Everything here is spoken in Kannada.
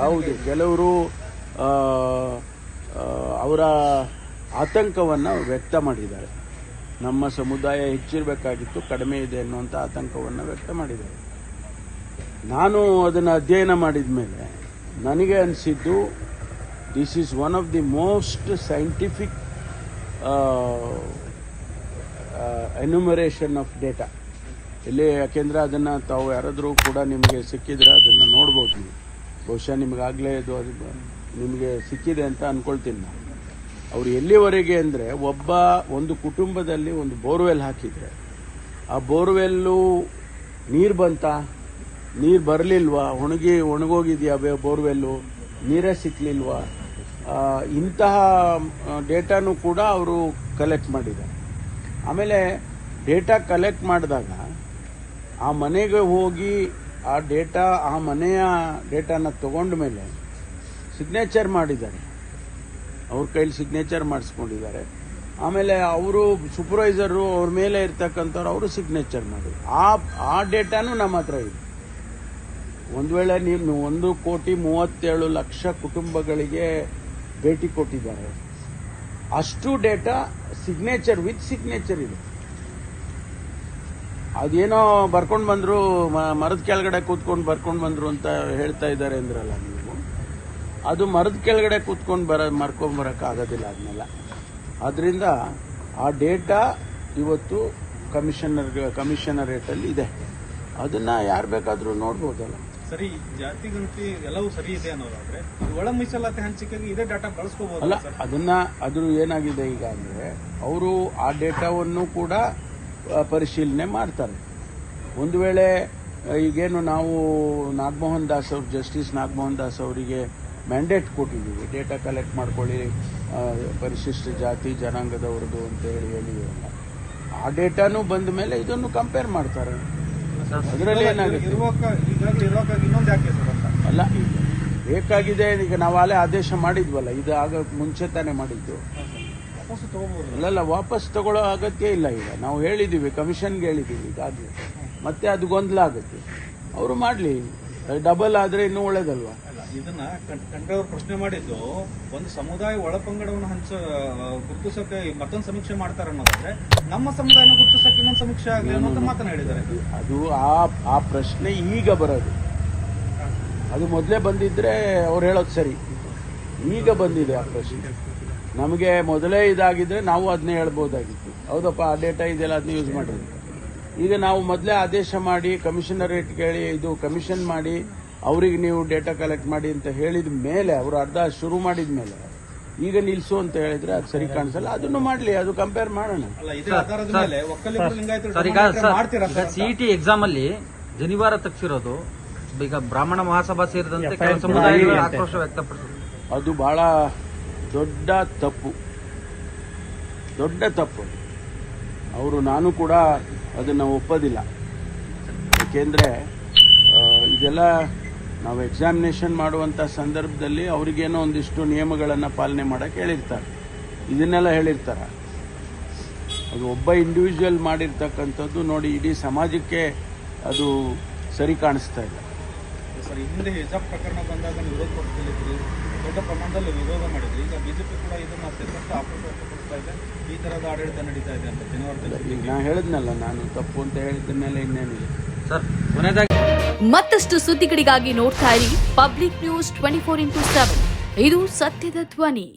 ಹೌದು, ಕೆಲವರು ಅವರ ಆತಂಕವನ್ನು ವ್ಯಕ್ತ ಮಾಡಿದ್ದಾರೆ. ನಮ್ಮ ಸಮುದಾಯ ಹೆಚ್ಚಿರಬೇಕಾಗಿತ್ತು, ಕಡಿಮೆ ಇದೆ ಅನ್ನುವಂಥ ಆತಂಕವನ್ನು ವ್ಯಕ್ತ ಮಾಡಿದ್ದಾರೆ. ನಾನು ಅದನ್ನು ಅಧ್ಯಯನ ಮಾಡಿದ ಮೇಲೆ ನನಗೆ ಅನಿಸಿದ್ದು this is one of the most scientific enumeration of data ಇಲ್ಲಿ ಯಾಕೆಂದರೆ ಅದನ್ನು ತಾವು ಯಾರಾದರೂ ಕೂಡ ನಿಮಗೆ ಸಿಕ್ಕಿದರೆ ಅದನ್ನು ನೋಡ್ಬೋದು ನೀವು. ಬಹುಶಃ ನಿಮಗಾಗಲೇ ಇದು ಅದು ನಿಮಗೆ ಸಿಕ್ಕಿದೆ ಅಂತ ಅಂದ್ಕೊಳ್ತೀನಿ ನಾನು. ಅವರು ಎಲ್ಲಿವರೆಗೆ ಅಂದರೆ ಒಬ್ಬ ಒಂದು ಕುಟುಂಬದಲ್ಲಿ ಒಂದು ಬೋರ್ವೆಲ್ ಹಾಕಿದರೆ, ಆ ಬೋರ್ವೆಲ್ಲು ನೀರು ಬಂತ? ನೀರು ಬರಲಿಲ್ವಾ? ಒಣಗಿ, ಒಣಗೋಗಿದೆಯಾ ಬೋರ್ವೆಲ್ಲು? ನೀರೇ ಸಿಕ್ಕಲಿಲ್ವಾ ಇಂತಹ ಡೇಟಾನು ಕೂಡ ಅವರು ಕಲೆಕ್ಟ್ ಮಾಡಿದ್ದಾರೆ. ಆಮೇಲೆ ಡೇಟಾ ಕಲೆಕ್ಟ್ ಮಾಡಿದಾಗ ಆ ಮನೆಗೆ ಹೋಗಿ ಆ ಡೇಟಾ, ಆ ಮನೆಯ ಡೇಟಾನ ತಗೊಂಡ ಮೇಲೆ ಸಿಗ್ನೇಚರ್ ಮಾಡಿದ್ದಾರೆ. ಅವ್ರ ಕೈಲಿ ಸಿಗ್ನೇಚರ್ ಮಾಡಿಸ್ಕೊಂಡಿದ್ದಾರೆ. ಆಮೇಲೆ ಅವರು ಸೂಪರ್ವೈಸರು ಅವ್ರ ಮೇಲೆ ಇರ್ತಕ್ಕಂಥವ್ರು ಅವರು ಸಿಗ್ನೇಚರ್ ಮಾಡಿ ಆ ಆ ಡೇಟಾನು ನಮ್ಮ ಹತ್ರ ಇದೆ ಒಂದು ವೇಳೆ ನೀವು ಒಂದು ಕೋಟಿ ಮೂವತ್ತೇಳು ಲಕ್ಷ ಕುಟುಂಬಗಳಿಗೆ ಭೇಟಿ ಕೊಟ್ಟಿದ್ದಾರೆ. ಅಷ್ಟು ಡೇಟಾ ಸಿಗ್ನೇಚರ್ ವಿತ್ ಸಿಗ್ನೇಚರ್ ಇದೆ. ಅದೇನೋ ಬರ್ಕೊಂಡು ಬಂದ್ರು ಮರದ ಕೆಳಗಡೆ ಕೂತ್ಕೊಂಡು ಬರ್ಕೊಂಡು ಬಂದ್ರು ಅಂತ ಹೇಳ್ತಾ ಇದ್ದಾರೆ ಅಂದ್ರಲ್ಲ ನೀವು. ಅದು ಮರದ ಕೆಳಗಡೆ ಕೂತ್ಕೊಂಡು ಬರ ಮರ್ಕೊಂಡ್ ಬರಕ್ ಆಗೋದಿಲ್ಲ ಅದನ್ನೆಲ್ಲ. ಆದ್ದರಿಂದ ಆ ಡೇಟಾ ಇವತ್ತು ಕಮಿಷನರ್ ಕಮಿಷನರೇಟಲ್ಲಿ ಇದೆ. ಅದನ್ನ ಯಾರು ಬೇಕಾದರೂ ನೋಡ್ಬೋದಲ್ಲ. ಸರಿ ಜಾತಿ ಗಣತಿ ಎಲ್ಲವೂ ಸರಿ ಇದೆ ಅನ್ನೋದಾದ್ರೆ ಒಳ ಮೀಸಲಾತಿ ಹಂಚಿಕೆಗೆ ಇದೇ ಡಾಟಾ ಬಳಸ್ಕೋಬಹುದು ಅಲ್ಲ ಅದನ್ನ ಅದು ಏನಾಗಿದೆ ಈಗ ಅಂದ್ರೆ ಅವರು ಆ ಡೇಟಾವನ್ನು ಕೂಡ ಪರಿಶೀಲನೆ ಮಾಡ್ತಾರೆ. ಒಂದು ವೇಳೆ ಈಗೇನು ನಾವು ನಾಗಮೋಹನ್ ದಾಸ್ ಅವ್ರು ಜಸ್ಟಿಸ್ ನಾಗಮೋಹನ್ ದಾಸ್ ಅವರಿಗೆ ಮ್ಯಾಂಡೇಟ್ ಕೊಟ್ಟಿದ್ದೀವಿ. ಡೇಟಾ ಕಲೆಕ್ಟ್ ಮಾಡ್ಕೊಳ್ಳಿ ಪರಿಶಿಷ್ಟ ಜಾತಿ ಜನಾಂಗದವ್ರದ್ದು ಅಂತ ಹೇಳಿ ಹೇಳಿದ್ರಲ್ಲ ಆ ಡೇಟಾನು ಬಂದ ಮೇಲೆ ಇದನ್ನು ಕಂಪೇರ್ ಮಾಡ್ತಾರೆ. ಅದರಲ್ಲಿ ಏನಾಗುತ್ತೆ? ಅಲ್ಲ ಬೇಕಾಗಿದೆ ಈಗ ನಾವು ಅಲ್ಲೇ ಆದೇಶ ಮಾಡಿದ್ವಲ್ಲ ಇದು ಆಗ ಮುಂಚೆ ತಾನೇ ಮಾಡಿದ್ದು ವಾಪಸ್ ತಗೋಬಹುದು ಅಲ್ಲಲ್ಲ ವಾಪಸ್ ತಗೊಳ್ಳೋ ಅಗತ್ಯ ಇಲ್ಲ ಈಗ. ನಾವು ಹೇಳಿದ್ದೀವಿ ಕಮಿಷನ್ಗೆ ಹೇಳಿದ್ದೀವಿ ಈಗಾಗಲೇ ಮತ್ತೆ ಅದು ಗೊಂದಲ ಆಗುತ್ತೆ. ಅವರು ಮಾಡಲಿ. ಡಬಲ್ ಆದರೆ ಇನ್ನೂ ಒಳ್ಳೇದಲ್ವಾ? ಇದನ್ನ ಕಂಡ್ರವ್ರು ಪ್ರಶ್ನೆ ಮಾಡಿದ್ದು ಒಂದು ಸಮುದಾಯ ಒಳಪಂಗಡವನ್ನು ಹಂಚ ಗುರುತಿಸಕ್ಕೆ ಮತ್ತೊಂದು ಸಮೀಕ್ಷೆ ಮಾಡ್ತಾರೆ ಅನ್ನೋದಾದ್ರೆ ನಮ್ಮ ಸಮುದಾಯನ ಗುರುತಿಸಕ್ಕೆ ಇನ್ನೊಂದು ಸಮೀಕ್ಷೆ ಆಗಲಿ ಅನ್ನೋದು ಮಾತನಾಡಿದ್ದಾರೆ ಅದು ಆ ಆ ಪ್ರಶ್ನೆ ಈಗ ಬರೋದು. ಅದು ಮೊದಲೇ ಬಂದಿದ್ರೆ ಅವ್ರು ಹೇಳೋದು ಸರಿ. ಈಗ ಬಂದಿದೆ ಆ ಪ್ರಶ್ನೆ. ನಮಗೆ ಮೊದಲೇ ಇದಾಗಿದ್ರೆ ನಾವು ಅದನ್ನೇ ಹೇಳ್ಬೋದಾಗಿತ್ತು. ಹೌದಪ್ಪ ಆ ಡೇಟಾ ಇದೆಲ್ಲ ಅದನ್ನ ಯೂಸ್ ಮಾಡಿದ್ರು. ಈಗ ನಾವು ಮೊದಲೇ ಆದೇಶ ಮಾಡಿ ಕಮಿಷನರೇಟ್ ಕೇಳಿ ಇದು ಕಮಿಷನ್ ಮಾಡಿ ಅವ್ರಿಗೆ ನೀವು ಡೇಟಾ ಕಲೆಕ್ಟ್ ಮಾಡಿ ಅಂತ ಹೇಳಿದ ಮೇಲೆ ಅವರು ಅರ್ಧ ಶುರು ಮಾಡಿದ ಮೇಲೆ ಈಗ ನಿಲ್ಸು ಅಂತ ಹೇಳಿದ್ರೆ ಅದು ಸರಿ ಕಾಣಿಸಲ್ಲ. ಅದನ್ನು ಮಾಡಲಿ ಅದು ಕಂಪೇರ್ ಮಾಡೋಣ. ಅಲ್ಲ ಇದೇ ಆಧಾರದ ಮೇಲೆ ಒಕ್ಕಲಿಗರು ಲಿಂಗಾಯತರು ಸರ್ ಸರ್ ಈಗ ಸರ್? ಸಿಇಟಿ ಎಕ್ಸಾಮ್ ಅಲ್ಲಿ ಜನಿವಾರ ತಗ್ಸಿರೋದು ಈಗ ಬ್ರಾಹ್ಮಣ ಮಹಾಸಭಾ ಸೇರಿದಂತೆ ಕೆಲವು ಸಮುದಾಯಗಳು ಆಕ್ರೋಶ ವ್ಯಕ್ತಪಡಿಸಿದ್ರು ಅದು ಬಹಳ ದೊಡ್ಡ ತಪ್ಪು. ದೊಡ್ಡ ತಪ್ಪು ಅವರು ನಾನು ಕೂಡ ಅದನ್ನು ಒಪ್ಪೋದಿಲ್ಲ. ಏಕೆಂದರೆ ಇದೆಲ್ಲ ನಾವು ಎಕ್ಸಾಮಿನೇಷನ್ ಮಾಡುವಂಥ ಸಂದರ್ಭದಲ್ಲಿ ಅವರಿಗೇನೋ ಒಂದಿಷ್ಟು ನಿಯಮಗಳನ್ನು ಪಾಲನೆ ಮಾಡೋಕ್ಕೆ ಹೇಳಿರ್ತಾರೆ. ಇದನ್ನೆಲ್ಲ ಹೇಳಿರ್ತಾರೆ. ಅದು ಒಬ್ಬ ಇಂಡಿವಿಜುವಲ್ ಮಾಡಿರ್ತಕ್ಕಂಥದ್ದು ನೋಡಿ ಇಡೀ ಸಮಾಜಕ್ಕೆ ಅದು ಸರಿ ಕಾಣಿಸ್ತಾ ಇಲ್ಲ. ಸರ್. ಹಿಂದೆ ಹಿಜಾಬ್ ಪ್ರಕರಣ ಬಂದಾಗ ವಿರೋಧ ಪಕ್ಷದಲ್ಲಿದ್ದರು ದೊಡ್ಡ ಪ್ರಮಾಣದಲ್ಲಿ ವಿರೋಧ ಮಾಡಿದ್ರಿ. ಈಗ ಬಿಜೆಪಿ ಕೂಡ ಇದನ್ನ ಅತ್ಯಂತ ಆಕ್ರೋಶ ವ್ಯಕ್ತಪಡಿಸ್ತಾ ಇದೆ. ಈ ತರದ ಆಡಳಿತ ನಡೀತಾ ಇದೆ ಅಂತ ಜನವರದಲ್ಲಿ ನಾನು ನಾ ಹೇಳಿದ್ನಲ್ಲ ನಾನು ತಪ್ಪು ಅಂತ ಹೇಳಿದ ಮೇಲೆ ಇನ್ನೇನಿಲ್ಲ. ಸರ್ ಕೊನೆಯದಾಗಿ ಮತ್ತಷ್ಟು ಸುದ್ದಿಗಳಿಗಾಗಿ ನೋಡ್ತಾ ಇರಿ public news twenty four into seven. ಇದು ಸತ್ಯದ ಧ್ವನಿ.